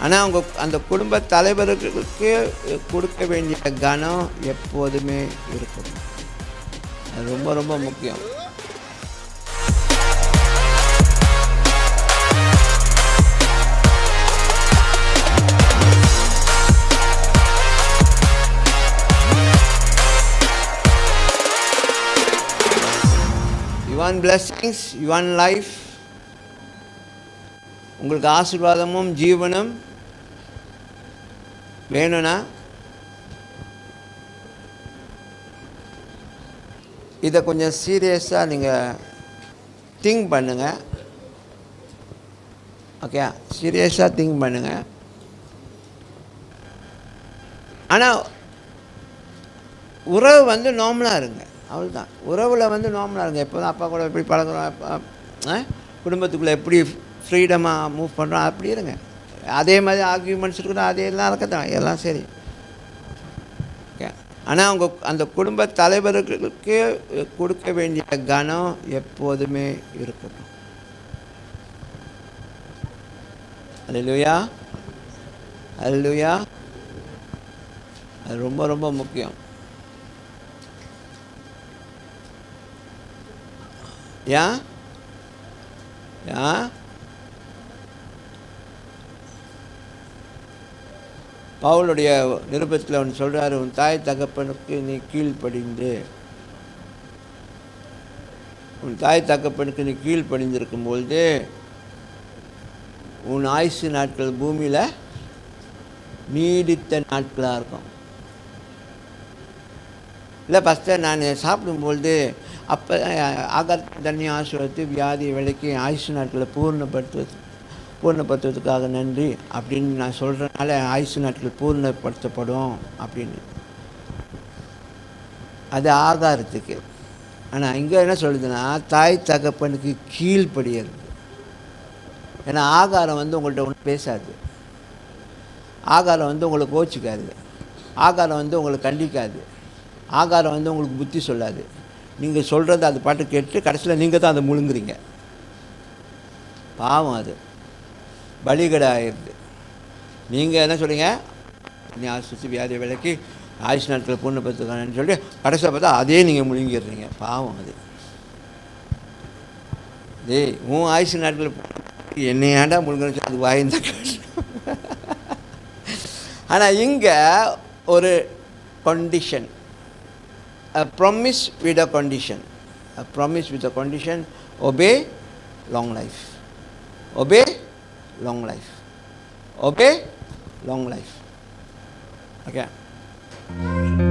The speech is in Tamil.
ஆனால் அவங்க அந்த குடும்ப தலைவர்களுக்கு கொடுக்க வேண்டிய கனம் எப்போதுமே இருக்கும். அது ரொம்ப ரொம்ப முக்கியம். You want blessings you life உங்களுக்கு ஆசிர்வாதமும் ஜீவனும் வேணும்னா இதை கொஞ்சம் சீரியஸாக நீங்கள் திங்க் பண்ணுங்கள் ஓகே சீரியஸாக திங்க் பண்ணுங்கள் ஆனால் உறவு வந்து நார்மலாக இருங்க. அவ்வளோதான் உறவில் வந்து நார்மலாக இருங்க. எப்போ தான் அப்பா கூட எப்படி பழகுறோம். ஆ? குடும்பத்துக்குள்ளே எப்படி ஃப்ரீடமாக மூவ் பண்ணுறோம் அப்படி இருங்க. அதே மாதிரி ஆர்கியூமெண்ட்ஸ் இருக்கிறோம் அதே எல்லாம் இருக்கத்தான் எல்லாம் சரி. ஓகே ஆனால் அவங்க அந்த குடும்ப தலைவர்களுக்கு கொடுக்க வேண்டிய கனம் எப்போதுமே இருக்கணும் அல்லையா அல்லையா அது ரொம்ப ரொம்ப முக்கியம். ஏன் ஏன் பவுலுடைய நிருபத்தில் அவன் சொல்கிறாரு உன் தாய் தகப்பனுக்கு நீ கீழ்ப்படிந்து உன் தாய் தகப்பனுக்கு நீ கீழ்ப்படிந்திருக்கும் பொழுது உன் ஆயுசு நாட்கள் பூமியில் நீடித்த நாட்களாக இருக்கும். இல்லை ஃபஸ்ட்டு நான் சாப்பிடும்பொழுது அப்போ ஆகார தண்ணி ஆசிரியத்து வியாதி விலைக்கு ஆயுசு நாட்களை பூர்ணப்படுத்துவது. பூர்ணப்படுத்துவதற்காக நன்றி அப்படின்னு நான் சொல்கிறனால ஆயுசு நாட்கள் பூர்ணப்படுத்தப்படும் அப்படின்னு. அது ஆகாரத்துக்கு. ஆனால் இங்கே என்ன சொல்லுதுன்னா தாய் தகப்பனுக்கு கீழ்ப்படியது ஏன்னா ஆகாரம் வந்து உங்கள்கிட்ட ஒன்றும் பேசாது. ஆகாரம் வந்து உங்களை கோச்சிக்காது. ஆகாரம் வந்து உங்களை கண்டிக்காது. ஆகாரம் வந்து உங்களுக்கு புத்தி சொல்லாது. நீங்கள் சொல்கிறத அது பாட்டு கேட்டு கடைசியில் நீங்கள் தான் அதை முழுங்குறீங்க. பாவம் அது. பலிகடை ஆயிடுது நீங்கள் என்ன சொல்கிறீங்க நீ சுற்றி வியாதி விலைக்கு ஆயுஷ் நாட்கள் பொண்ணு பார்த்துக்கானு சொல்லி கடைசியில் பார்த்தா அதே நீங்கள் முழுங்கிடுறீங்க. பாவம் அது. டேய் உன் ஆயுஷ் நாட்கள் என்னை ஏன்டா முழுங்கன்னு சொல்லி அது வாய்ந்த ஆனால் இங்கே ஒரு condition a promise with a condition a promise with a condition obey long life obey long life. Obey long life. Okay